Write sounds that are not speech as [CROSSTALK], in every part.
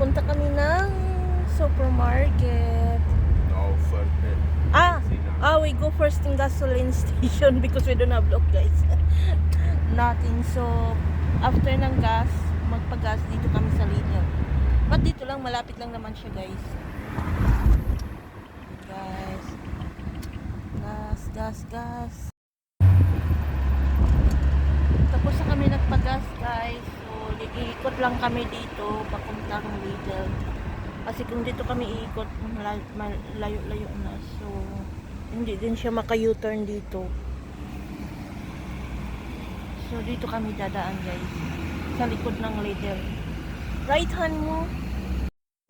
Punta kami ng supermarket. No, further. Ah, ah, we go first in gasoline [LAUGHS] station because we don't have lock, guys. [LAUGHS] Nothing. So, after ng gas, magpa-gas dito kami sa Lidl. But dito lang, malapit lang naman siya, guys. Guys. Gas, gas, gas. Tapos na kami nagpa-gas, guys. So, iikot lang kami dito, papuntang Lidl. Kasi kung dito kami iikot, mala- mal- layo-layo na. So, hindi din siya maka-U-turn dito. So, dito kami dadaan, guys. Sa likod ng Lidl. Right hand mo.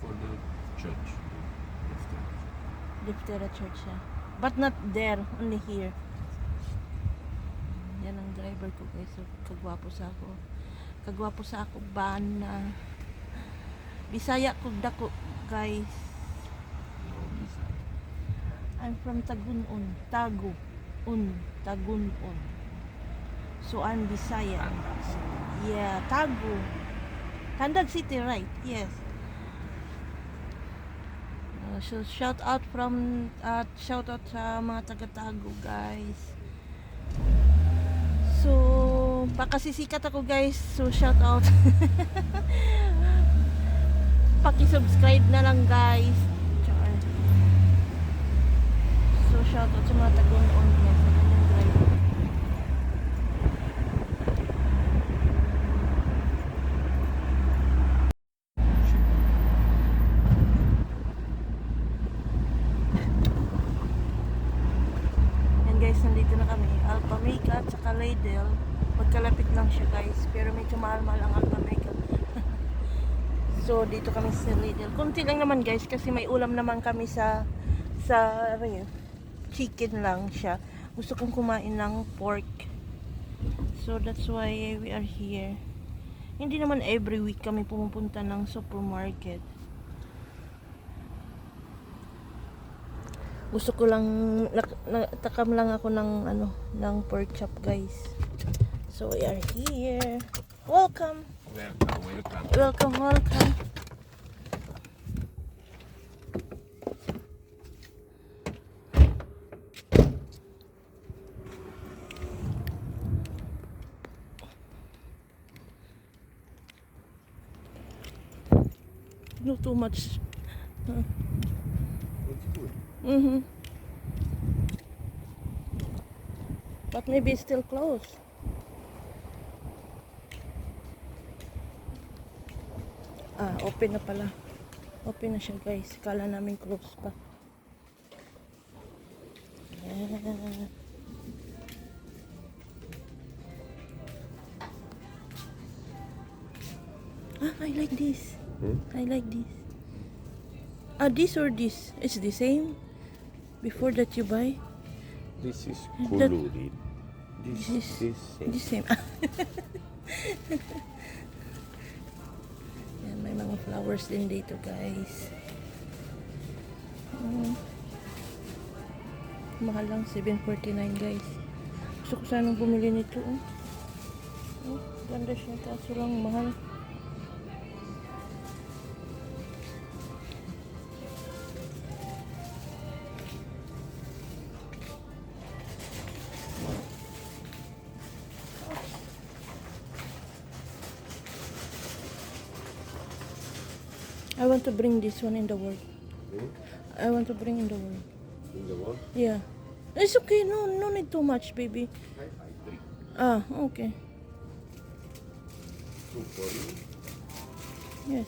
For the church. Diphthera Church siya. But not there, only here. Yan ang driver ko guys. So, kagwapo sa ako. Kagwapo sa ako ban na Bisaya ko dako guys. I'm from Tagunon. Tago. Un. Tagunon. So I'm Bisaya. Yeah, Tago. Tandag City, right? Yes. Uh, so shout out from uh, shout out sa mga taga-Tago guys. So baka sisikat ako guys. So shout out. [LAUGHS] Paki-subscribe na lang guys. Char. So shout out sa mga taga-noon guys. Sa. Yan guys, nandito na kami. Alpha Mega at saka Lidl. Magkalapit lang siya guys. Pero medyo mahal-mahal ang Alpha Mega. [LAUGHS] so, dito kami sa Lidl. Kunti lang naman guys kasi may ulam naman kami sa sa ano yun, chicken lang siya. Gusto kong kumain ng pork. So, that's why we are here. Hindi naman every week kami pumupunta ng supermarket. gusto ko lang nak, natakam lang ako ng ano ng pork chop guys so we are here welcome Welcome, welcome. welcome welcome no too much. Mm-hmm. But maybe it's still closed. Ah, open na pala. Open na siya guys. Kala namin closed pa. Ayan. Ah, I like this. Hmm? I like this. Ah, this or this? It's the same? Before that you buy? This is That- kuluri. This, This is the same. Yan, [LAUGHS] may mga flowers din dito, guys. Mm. Mahal lang, 749 guys. Gusto ko sanang bumili nito, oh. Oh, ganda siya, kaso lang mahal. Want to bring this one in the world. Hmm? I want to bring in the world. In the wall? Yeah. It's okay. No, no need too much, baby. I, I drink. Ah, okay. Two for you. Yes.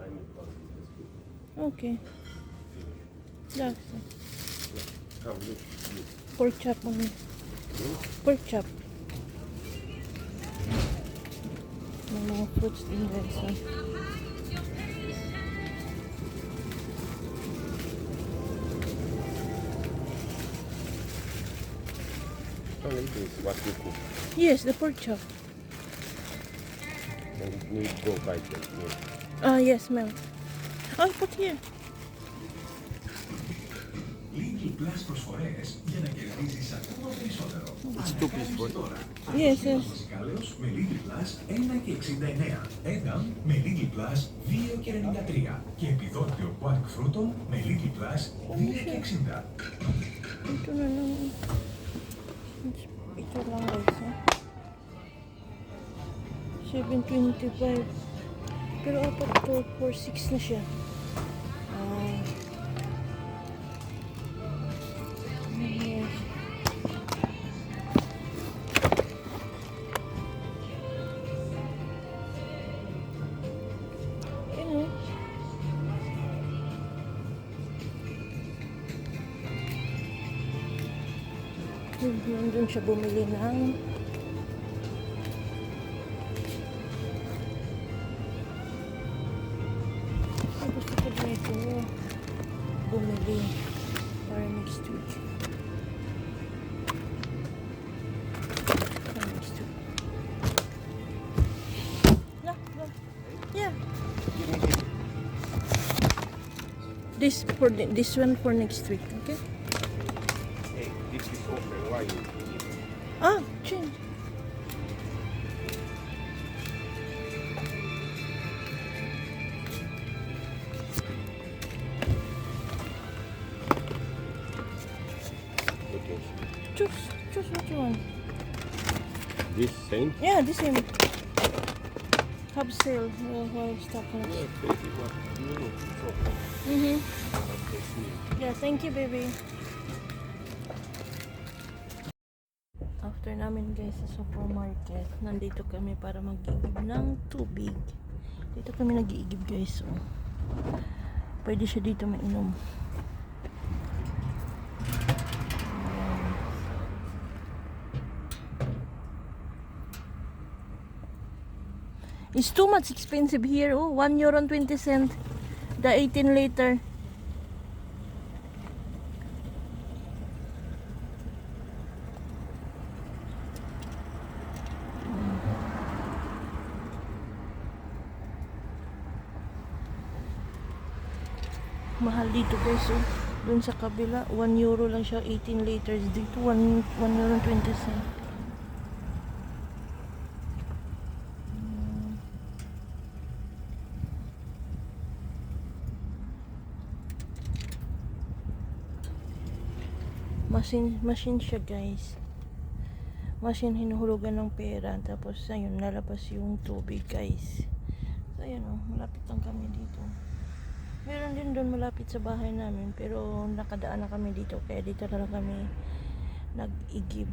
I need for you. That's good. Okay. That's look. pork chop only. Hmm? Pork chop. May mga fruits din guys. Only this, what you cook. Yes, the pork chop. And need go by the. Ah, yes, ma'am. Oh, put here. Lidl Plus προσφορές για να κερδίσεις ακόμα περισσότερο. It's two piece for Τώρα, Yes, yes. Μασικάλεως με Lidl Plus 1 και 69. Edam με Lidl Plus 2 και 93. Και επιδότιο Quark φρούτων με Lidl Plus 2 και 60. Ito na lang. Ito lang guys. Ha? 725. Pero apat to, 4.6 na siya. Nandun siya bumili ng gusto ko din ito bumili para next week. Next week. No, no. This for this one for next week, okay? Hey, this is open. Why you? Ah, change. Okay. Choose, choose what you want. This same? Yeah, the same. Have sale uh, while stock Yeah, lasts. this is what you know. It's open. Mm-hmm. Okay, see. Yeah, thank you, baby. After namin guys sa supermarket, nandito kami para mag-igib ng tubig. Dito kami nag-iigib guys. Oh. Pwede siya dito mainom. It's too much expensive here. Oh, 1 euro and 20 cent. The 18 liter. Mahal dito guys oh. Doon sa kabila, 1 euro lang siya, 18 liters. Dito, 1, 1 euro and 20 cent. Mm. Machine, machine siya guys. Machine hinuhulugan ng pera. Tapos ayun, lalabas yung tubig guys. So ayun oh, malapit lang kami dito. Meron din doon malapit sa bahay namin pero nakadaan na kami dito kaya dito na lang kami nag-igib.